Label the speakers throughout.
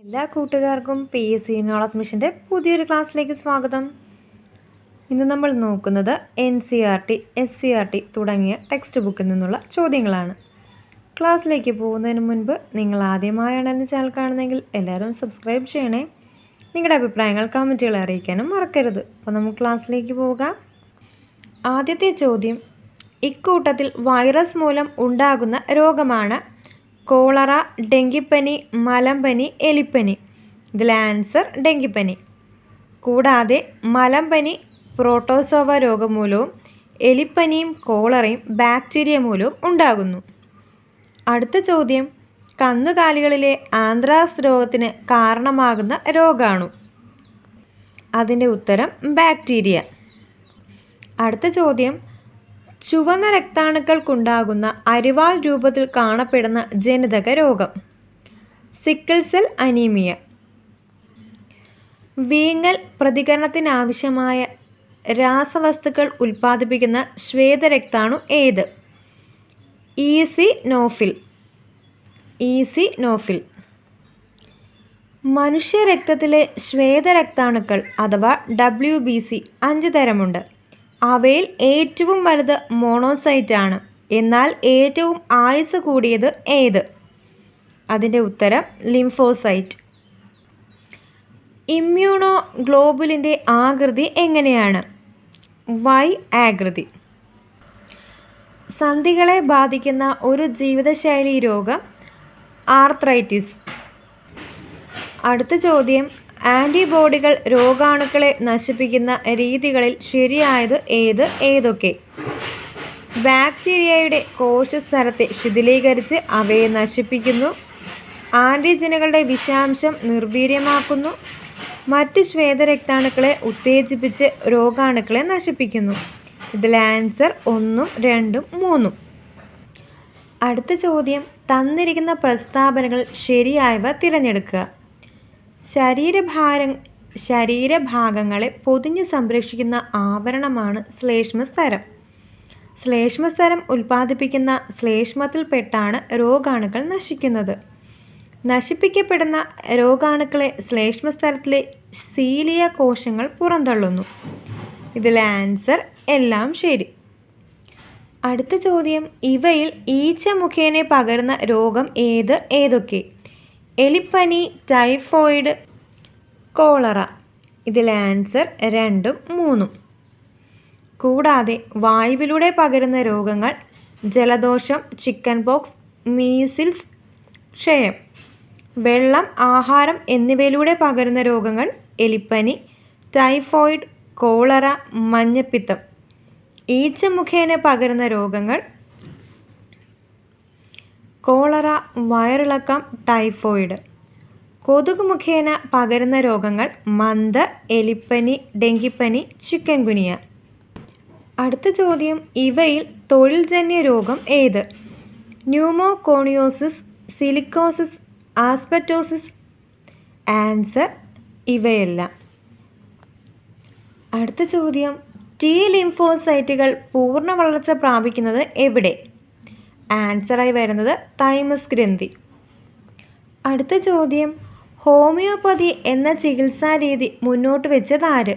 Speaker 1: എല്ലാ കൂട്ടുകാർക്കും P S C knowledge മിഷന്റെ പുതിയൊരു ക്ലാസ്സിലേക്ക് സ്വാഗതം. ഇന്ന് നമ്മൾ നോക്കുന്നത് N C R T S C R T തുടങ്ങിയ ടെക്സ്റ്റ് ബുക്കിൽ നിന്നുള്ള ചോദ്യങ്ങളാണ്. ക്ലാസ്സിലേക്ക് പോകുന്നതിന് മുൻപ് നിങ്ങൾ ആദ്യമായാണ് എന്റെ ചാനൽ കാണുന്നതെങ്കിൽ എല്ലാവരും സബ്സ്ക്രൈബ് ചെയ്യണേ. നിങ്ങളുടെ അഭിപ്രായങ്ങൾ കമന്റുകൾ അറിയിക്കാനും മറക്കരുത്. അപ്പോൾ നമുക്ക് ക്ലാസ്സിലേക്ക് പോകാം. ആദ്യത്തെ ചോദ്യം ഇക്കൂട്ടത്തിൽ വൈറസ് മൂലം ഉണ്ടാകുന്ന രോഗമാണ് കോളറ ഡെങ്കിപ്പനി മലമ്പനി എലിപ്പനി. ഇതിലെ ആൻസർ ഡെങ്കിപ്പനി. കൂടാതെ മലമ്പനി പ്രോട്ടോസോവ രോഗം മൂലവും എലിപ്പനിയും കോളറയും ബാക്ടീരിയ മൂലവും ഉണ്ടാകുന്നു. അടുത്ത ചോദ്യം. കന്നുകാലികളിലെ ആന്ത്രാസ് രോഗത്തിന് കാരണമാകുന്ന രോഗാണു. അതിന്റെ ഉത്തരം ബാക്ടീരിയ. അടുത്ത ചോദ്യം. ചുവന്ന രക്താണുക്കൾക്കുണ്ടാകുന്ന അരിവാൾ രൂപത്തിൽ കാണപ്പെടുന്ന ജനിതക രോഗം. സിക്കിൾ സെൽ അനീമിയ വീങ്ങൽ പ്രതികരണത്തിനാവശ്യമായ രാസവസ്തുക്കൾ ഉൽപ്പാദിപ്പിക്കുന്ന ശ്വേതരക്താണു ഏത്? ഈസി നോഫിൽ ഈസി നോഫിൽ മനുഷ്യരക്തത്തിലെ ശ്വേതരക്താണുക്കൾ അഥവാ ഡബ്ല്യു ബി സി അഞ്ച് തരമുണ്ട്. അവയിൽ ഏറ്റവും വലുത് മോണോസൈറ്റ് ആണ് എന്നാൽ ഏറ്റവും ആയുസ് കൂടിയത് ഏത്? അതിന്റെ ഉത്തരം ലിംഫോസൈറ്റ്. ഇമ്മ്യൂണോ ഗ്ലോബുലിന്റെ ആകൃതി എങ്ങനെയാണ്? വൈ ആകൃതി. സന്ധികളെ ബാധിക്കുന്ന ഒരു ജീവിതശൈലി രോഗം ആർത്രൈറ്റിസ്. അടുത്ത ചോദ്യം ആന്റിബോഡികൾ രോഗാണുക്കളെ നശിപ്പിക്കുന്ന രീതികളിൽ ശരിയായത് ഏത് ഏതൊക്കെ? ബാക്ടീരിയയുടെ കോശസ്തരത്തെ ശിഥിലീകരിച്ച് അവയെ നശിപ്പിക്കുന്നു. ആന്റിജനുകളുടെ വിഷാംശം നിർവീര്യമാക്കുന്നു. മറ്റ് ശ്വേതരക്താണുക്കളെ ഉത്തേജിപ്പിച്ച് രോഗാണുക്കളെ നശിപ്പിക്കുന്നു. ഇതിൽ ആൻസർ ഒന്നും രണ്ടും മൂന്നും. അടുത്ത ചോദ്യം. തന്നിരിക്കുന്ന പ്രസ്താവനകൾ ശരിയായവ തിരഞ്ഞെടുക്കുക. ശരീരഭാര ശരീരഭാഗങ്ങളെ പൊതിഞ്ഞ് സംരക്ഷിക്കുന്ന ആവരണമാണ് ശ്ലേഷ്മസ്തരം. ശ്ലേഷ്മസ്തരം ഉൽപ്പാദിപ്പിക്കുന്ന ശ്ലേഷ്മത്തിൽപ്പെട്ടാണ് രോഗാണുക്കൾ നശിക്കുന്നത്. നശിപ്പിക്കപ്പെടുന്ന രോഗാണുക്കളെ ശ്ലേഷ്മസ്തരത്തിലെ സീലിയ കോശങ്ങൾ പുറന്തള്ളുന്നു. ഇതിലെ ആൻസർ എല്ലാം ശരി. അടുത്ത ചോദ്യം ഇവയിൽ ഈച്ച മുഖേന പകരുന്ന രോഗം ഏത്? ഏതൊക്കെ? എലിപ്പനി ടൈഫോയിഡ് കോളറ. ഇതിലെ ആൻസർ രണ്ടും മൂന്നും. കൂടാതെ വായുവിലൂടെ പകരുന്ന രോഗങ്ങൾ ജലദോഷം ചിക്കൻ ബോക്സ് മീസിൽസ് ക്ഷയം. വെള്ളം ആഹാരം എന്നിവയിലൂടെ പകരുന്ന രോഗങ്ങൾ എലിപ്പനി ടൈഫോയിഡ് കോളറ മഞ്ഞപ്പിത്തം. ഈച്ച മുഖേന പകരുന്ന രോഗങ്ങൾ കോളറ വയറിളക്കം ടൈഫോയിഡ്. കൊതുക് മുഖേന പകരുന്ന രോഗങ്ങൾ മന്ത് എലിപ്പനി ഡെങ്കിപ്പനി ചിക്കൻ ഗുനിയ അടുത്ത ചോദ്യം ഇവയിൽ തൊഴിൽജന്യ രോഗം ഏത്? Pneumoconiosis silicosis ആസ്പെറ്റോസിസ്? ആൻസർ ഇവയെല്ലാം. അടുത്ത ചോദ്യം ടി ലിംഫോസൈറ്റുകൾ പൂർണ വളർച്ച പ്രാപിക്കുന്നത് എവിടെ? ആൻസറായി വരുന്നത് തൈമസ് ഗ്രന്ഥി. അടുത്ത ചോദ്യം ഹോമിയോപ്പതി എന്ന ചികിത്സാ രീതി മുന്നോട്ട് വെച്ചത് ആര്?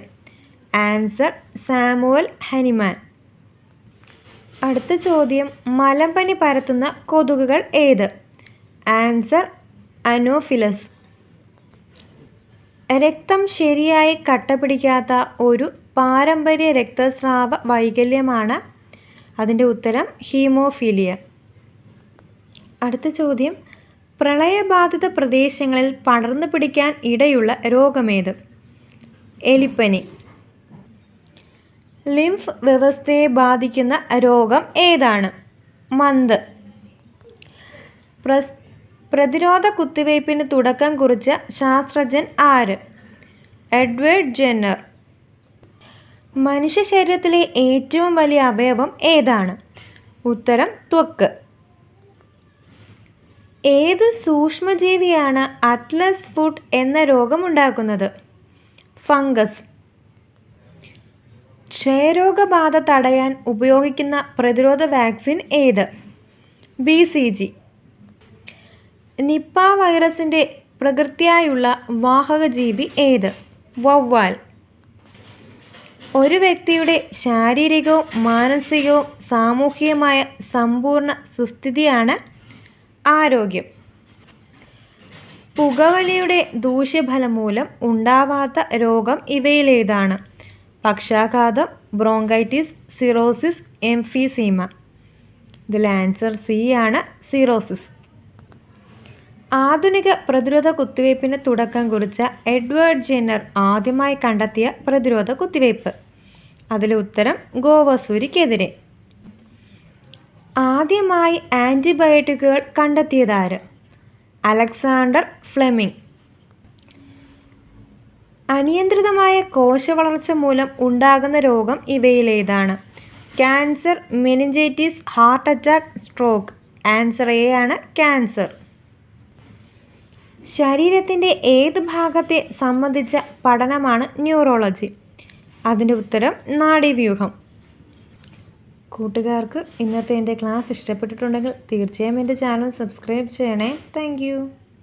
Speaker 1: Answer Samuel Hahnemann. അടുത്ത ചോദ്യം മലമ്പനി പരത്തുന്ന കൊതുകുകൾ ഏത്? Answer Anopheles. രക്തം ശരിയായി കട്ടപിടിക്കാത്ത ഒരു പാരമ്പര്യ രക്തസ്രാവ വൈകല്യമാണ് അതിന്റെ ഉത്തരം ഹീമോഫീലിയ. അടുത്ത ചോദ്യം. പ്രളയബാധിത പ്രദേശങ്ങളിൽ പടർന്നു പിടിക്കാൻ ഇടയുള്ള രോഗമേത്? എലിപ്പനി. ലിംഫ് വ്യവസ്ഥയെ ബാധിക്കുന്ന രോഗം ഏതാണ്? മന്ത്. പ്രസ് പ്രതിരോധ കുത്തിവയ്പ്പിന് തുടക്കം കുറിച്ച ശാസ്ത്രജ്ഞൻ ആര്? Edward Jenner. മനുഷ്യ ശരീരത്തിലെ ഏറ്റവും വലിയ അവയവം ഏതാണ്? ഉത്തരം ത്വക്ക്. ഏത് സൂക്ഷ്മജീവിയാണ് അറ്റ്ലസ് ഫുഡ് എന്ന രോഗമുണ്ടാക്കുന്നത്? ഫംഗസ്. ക്ഷയരോഗബാധ തടയാൻ ഉപയോഗിക്കുന്ന പ്രതിരോധ വാക്സിൻ ഏത്? B C G. നിപ്പ വൈറസിന്റെ പ്രകൃതിയായുള്ള വാഹക ജീവി ഏത്? വവ്വാൽ. ഒരു വ്യക്തിയുടെ ശാരീരികവും മാനസികവും സാമൂഹികമായ സമ്പൂർണ സുസ്ഥിതിയാണ് ആരോഗ്യം. പുകവലിയുടെ ദൂഷ്യഫലം മൂലം ഉണ്ടാവാത്ത രോഗം ഇവയിലേതാണ്. പക്ഷാഘാതം ബ്രോങ്കൈറ്റിസ് സിറോസിസ് എംഫീസീമ. ഇതിൽ ആൻസർ സി ആണ് സിറോസിസ്. ആധുനിക പ്രതിരോധ കുത്തിവയ്പ്പിന് തുടക്കം കുറിച്ച എഡ്വേർഡ് ജെന്നർ ആദ്യമായി കണ്ടെത്തിയ പ്രതിരോധ കുത്തിവയ്പ്പ്. അതിലെ ഉത്തരം ഗോവസൂരിക്കെതിരെ ആദ്യമായി ആന്റിബയോട്ടിക്കുകൾ കണ്ടെത്തിയതാര്? Alexander Fleming. അനിയന്ത്രിതമായ കോശവളർച്ച മൂലം ഉണ്ടാകുന്ന രോഗം ഇവയിലേതാണ്. Cancer meningitis heart attack stroke. Answer A ആണ് ക്യാൻസർ. ശരീരത്തിന്റെ ഏത് ഭാഗത്തെ സംബന്ധിച്ച പഠനമാണ് ന്യൂറോളജി? അതിന്റെ ഉത്തരം നാഡീവ്യൂഹം. കൂട്ടുകാർക്ക് ഇന്നത്തെ എന്റെ ക്ലാസ് ഇഷ്ടപ്പെട്ടിട്ടുണ്ടെങ്കിൽ തീർച്ചയായും എന്റെ ചാനൽ സബ്സ്ക്രൈബ് ചെയ്യണേ. താങ്ക്